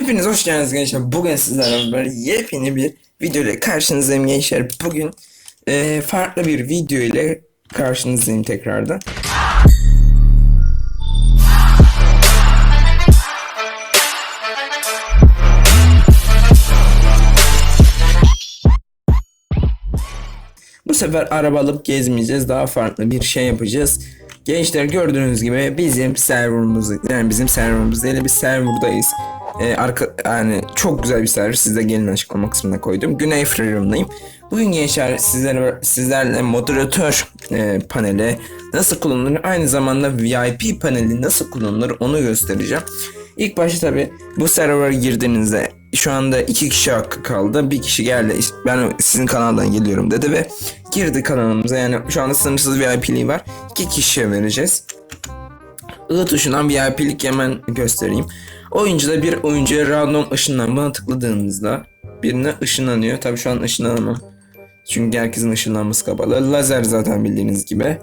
Hepiniz hoş geldiniz gençler. Bugün sizlerle beraber yepyeni bir video ile karşınızdayım gençler. Bugün eee, farklı bir video ile karşınızdayım tekrardan. Bu sefer araba alıp gezmeyeceğiz. Daha farklı bir şey yapacağız. Gençler gördüğünüz gibi bizim serverımız yani bizim serverımızda yine bir serverdayız. Ee, arka yani çok güzel bir server. Size gelin açıklama kısmına koydum. Güney Freedom'dayım. Bugün gençler sizlerle sizlerle moderatör e, paneli nasıl kullanılır aynı zamanda VIP paneli nasıl kullanılır onu göstereceğim. İlk başta tabi bu server'a girdiğinizde şu anda iki kişi hakkı kaldı. Bir kişi geldi ben sizin kanaldan geliyorum dedi ve girdi kanalımıza. Yani şu anda sınırsız VIP'liği var. İki kişiye vereceğiz. I tuşundan VIP'lik hemen göstereyim. Oyuncuda bir oyuncuya random ışınlanma tıkladığınızda birine ışınlanıyor. Tabi şu an ışınlanamam. Çünkü herkesin ışınlanması kapalı. Lazer zaten bildiğiniz gibi.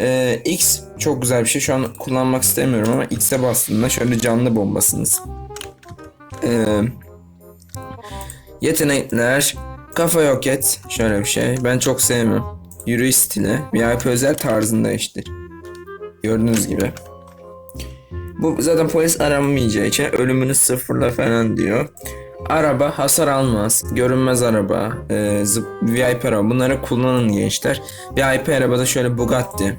Ee, X çok güzel bir şey. Şu an kullanmak istemiyorum ama X'e bastığında şöyle canlı bombasınız. Ee, yetenekler, kafa yok et. Şöyle bir şey. Ben çok sevmiyorum. Yürüyüş stili, VIP özel tarzında işte. Gördüğünüz gibi. Bu zaten polis aramayacağı için ölümünü sıfırla falan diyor. Araba hasar almaz. Görünmez araba. E, zıp, VIP araba. Bunları kullanın gençler. VIP arabada şöyle Bugatti.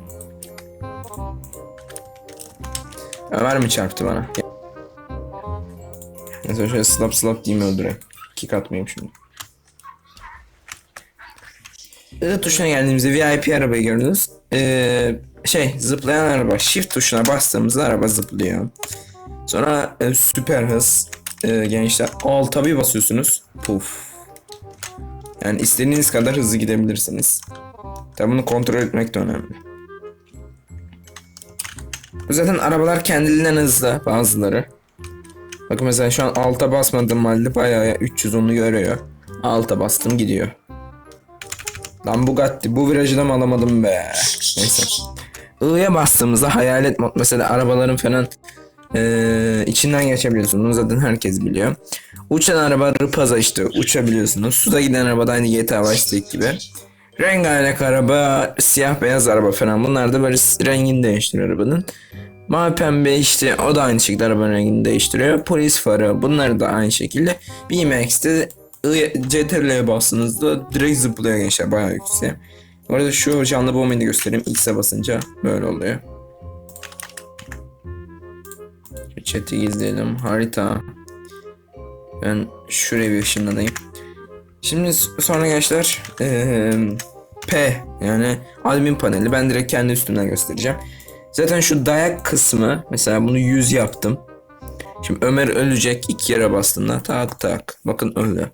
Ömer mi çarptı bana? Mesela şöyle slap slap diyeyim öldüreyim. Kick atmayayım şimdi. I tuşuna geldiğimizde VIP arabayı gördünüz. Ee, şey zıplayan araba. Shift tuşuna bastığımızda araba zıplıyor. Sonra e, süper hız e, gençler. Alta bir basıyorsunuz. Puf. Yani istediğiniz kadar hızlı gidebilirsiniz. Tabi bunu kontrol etmek de önemli. Zaten arabalar kendiliğinden hızlı bazıları. Bakın mesela şu an alta basmadığım halde bayağı 310'u görüyor. Alta bastım gidiyor. Lan Bugatti bu virajı da mı alamadım be. Neyse. I'ya bastığımızda hayalet mod mesela arabaların falan ee, içinden geçebiliyorsunuz. Zaten herkes biliyor. Uçan araba rıpaza işte uçabiliyorsunuz. Suda giden araba da aynı GTA Vice gibi. Rengarenk araba, siyah beyaz araba falan. Bunlar da böyle rengini değiştiriyor arabanın. Mavi pembe işte o da aynı şekilde arabanın rengini değiştiriyor. Polis farı bunlar da aynı şekilde. BMX'te CTRL'ye bastığınızda direkt zıplıyor gençler bayağı yüksek. Bu arada şu canlı bombayı da göstereyim. X'e basınca böyle oluyor. Chat'i gizleyelim. Harita. Ben şuraya bir ışınlanayım. Şimdi sonra gençler ee, P yani admin paneli ben direkt kendi üstümden göstereceğim. Zaten şu dayak kısmı mesela bunu 100 yaptım. Şimdi Ömer ölecek iki yere bastığında tak tak. Bakın öyle.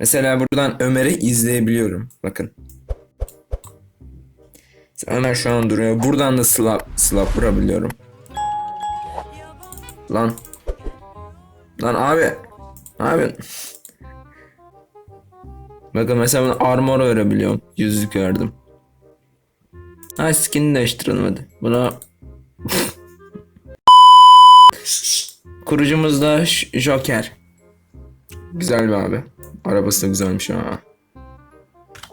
Mesela buradan Ömer'i izleyebiliyorum. Bakın. Ömer şu an duruyor. Buradan da slap slap vurabiliyorum. Lan. Lan abi. Abi. Bakın mesela ben armor verebiliyorum. Yüzlük verdim. Ha skin'i değiştirelim hadi. Buna Kurucumuz da Joker. Güzel bir abi. Arabası da güzelmiş ha.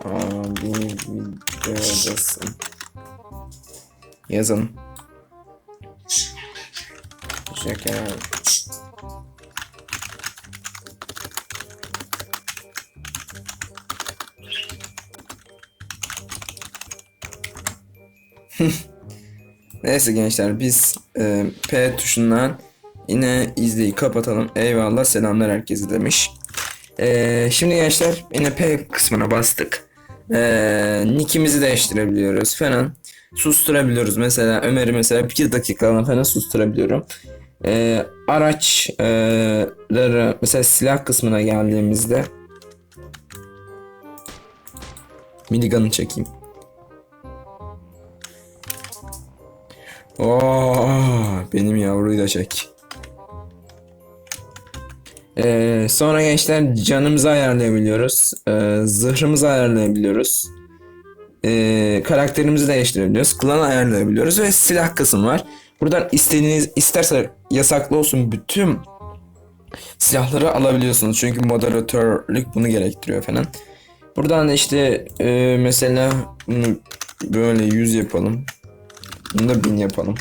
Abi videodasın. Yazın. Joker. Neyse gençler biz e, P tuşundan yine izleyi kapatalım. Eyvallah selamlar herkese demiş. E, şimdi gençler yine P kısmına bastık. E, nickimizi değiştirebiliyoruz falan. Susturabiliyoruz. Mesela Ömer'i mesela bir dakikalığına falan susturabiliyorum. E, araçları mesela silah kısmına geldiğimizde minigun'ı çekeyim. Oo, benim yavruyu da çek. Ee, sonra gençler canımızı ayarlayabiliyoruz. Ee, zırhımızı ayarlayabiliyoruz. Ee, karakterimizi değiştirebiliyoruz. Klanı ayarlayabiliyoruz ve silah kısmı var. Buradan istediğiniz isterse yasaklı olsun bütün silahları alabiliyorsunuz. Çünkü moderatörlük bunu gerektiriyor falan. Buradan da işte e, mesela bunu böyle 100 yapalım. Bunu da 1000 yapalım.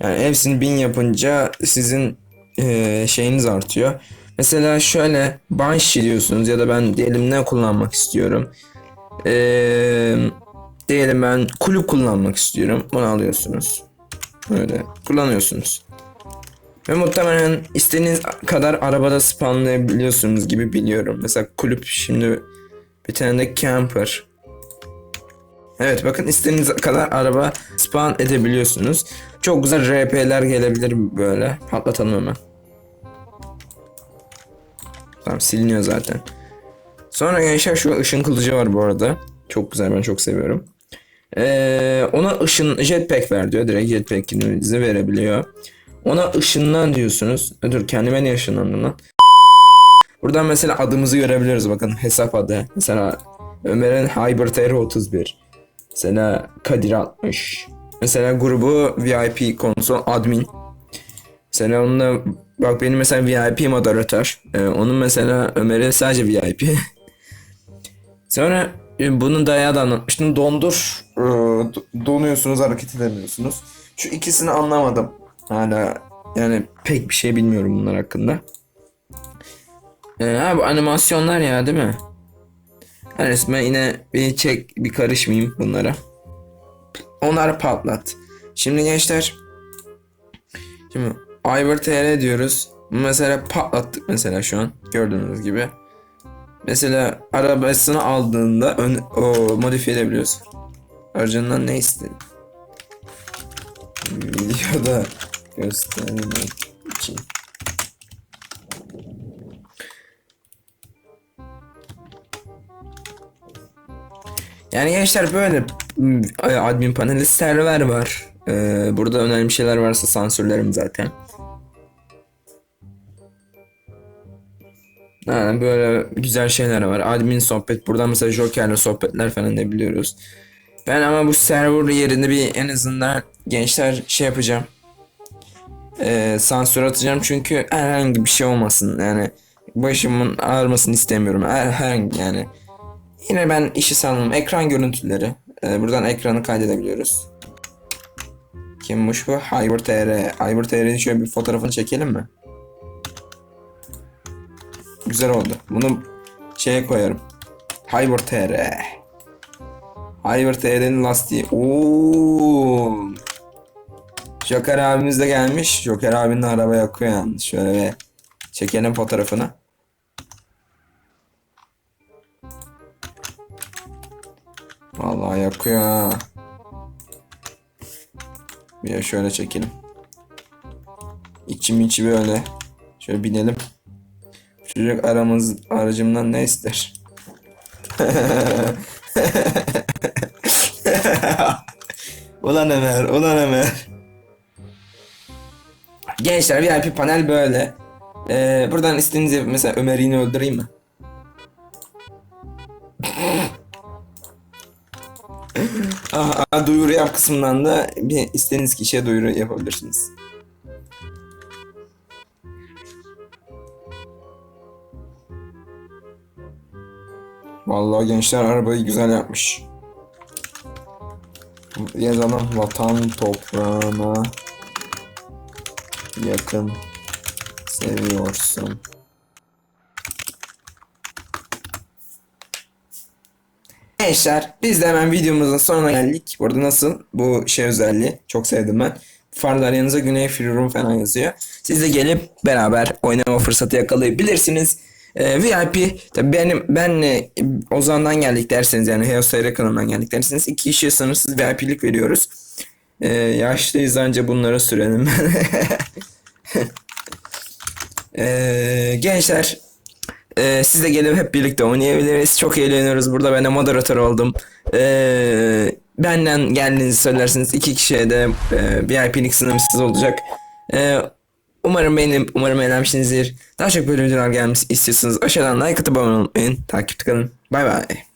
Yani hepsini 1000 yapınca sizin e, şeyiniz artıyor. Mesela şöyle Banshee diyorsunuz ya da ben diyelim ne kullanmak istiyorum. E, diyelim ben kulüp kullanmak istiyorum. Bunu alıyorsunuz. Böyle kullanıyorsunuz. Ve muhtemelen istediğiniz kadar arabada spawnlayabiliyorsunuz gibi biliyorum. Mesela kulüp şimdi bir tane de camper. Evet bakın istediğiniz kadar araba spawn edebiliyorsunuz. Çok güzel RP'ler gelebilir böyle. Patlatalım hemen. Tamam siliniyor zaten. Sonra gençler şu ışın kılıcı var bu arada. Çok güzel ben çok seviyorum. Ee, ona ışın jetpack ver diyor. Direkt jetpack'inizi verebiliyor. Ona ışınlan diyorsunuz. E, Dur kendime niye ışınlandım lan? Buradan mesela adımızı görebiliriz bakın hesap adı. Mesela Ömer'in Hyper 31. Mesela Kadir 60. Mesela grubu VIP konsol admin. Mesela onunla bak benim mesela VIP moderatör. Ee, onun mesela Ömer'in sadece VIP. Sonra e, bunu dayağı da anlatmıştım. Dondur. Ee, do- donuyorsunuz hareket edemiyorsunuz. Şu ikisini anlamadım. Hala yani pek bir şey bilmiyorum bunlar hakkında. Ee, ha bu animasyonlar ya değil mi? Her neyse ben yine bir çek bir karışmayayım bunlara. Onları patlat. Şimdi gençler Şimdi Ivor TR diyoruz. Mesela patlattık mesela şu an gördüğünüz gibi. Mesela arabasını aldığında ön, o modifiye edebiliyorsun. Aracından ne istedin? Videoda göstermek için. Yani gençler böyle hmm, admin paneli server var. Ee, burada önemli şeyler varsa sansürlerim zaten. Yani böyle güzel şeyler var. Admin sohbet. Buradan mesela Joker'le sohbetler falan da biliyoruz. Ben ama bu server yerinde bir en azından gençler şey yapacağım. Ee, sansür atacağım çünkü herhangi bir şey olmasın. Yani başımın ağrımasını istemiyorum. Her, herhangi yani. Yine ben işi sanmam. Ekran görüntüleri. Ee, buradan ekranı kaydedebiliyoruz. Kimmiş bu? Hyper TR. Hyper TR'nin şöyle bir fotoğrafını çekelim mi? Güzel oldu. Bunu şeye koyarım. Hyper TR. Hyper TR'nin lastiği. Oo. Joker abimiz de gelmiş. Joker abinin araba yakıyor yalnız. Şöyle bir çekelim fotoğrafını. Vallahi yakıyor ha. Bir şöyle çekelim. İçim içi böyle. Şöyle binelim. Çocuk aramız aracımdan ne ister? ulan Ömer, ulan Ömer. Gençler VIP panel böyle. Ee, buradan istediğiniz gibi mesela Ömer'i yine öldüreyim mi? Aha, duyuru yap kısmından da bir istediğiniz kişiye duyuru yapabilirsiniz. Vallahi gençler arabayı güzel yapmış. Yazalım vatan toprağına yakın seviyorsun. Gençler biz de hemen videomuzun sonuna geldik. Burada nasıl bu şey özelliği çok sevdim ben. Farlar yanınıza Güney Free Room falan yazıyor. Siz de gelip beraber oynama fırsatı yakalayabilirsiniz. Ee, VIP tabii benim benle Ozan'dan geldik derseniz yani Heos TR kanalından geldik derseniz iki kişiye sınırsız VIP'lik veriyoruz. Ee, yaşlıyız anca bunlara sürelim. Ee, gençler ee, siz de gelip hep birlikte oynayabiliriz. Çok eğleniyoruz. Burada ben de moderatör oldum. Ee, benden geldiğinizi söylersiniz. iki kişiye de e, VIP'lik sınırımsız olacak. Ee, umarım beğenip umarım eğlenmişsinizdir. Daha çok böyle gelmesi istiyorsanız aşağıdan like atıp abone olmayı unutmayın. Takipte kalın. Bay bay.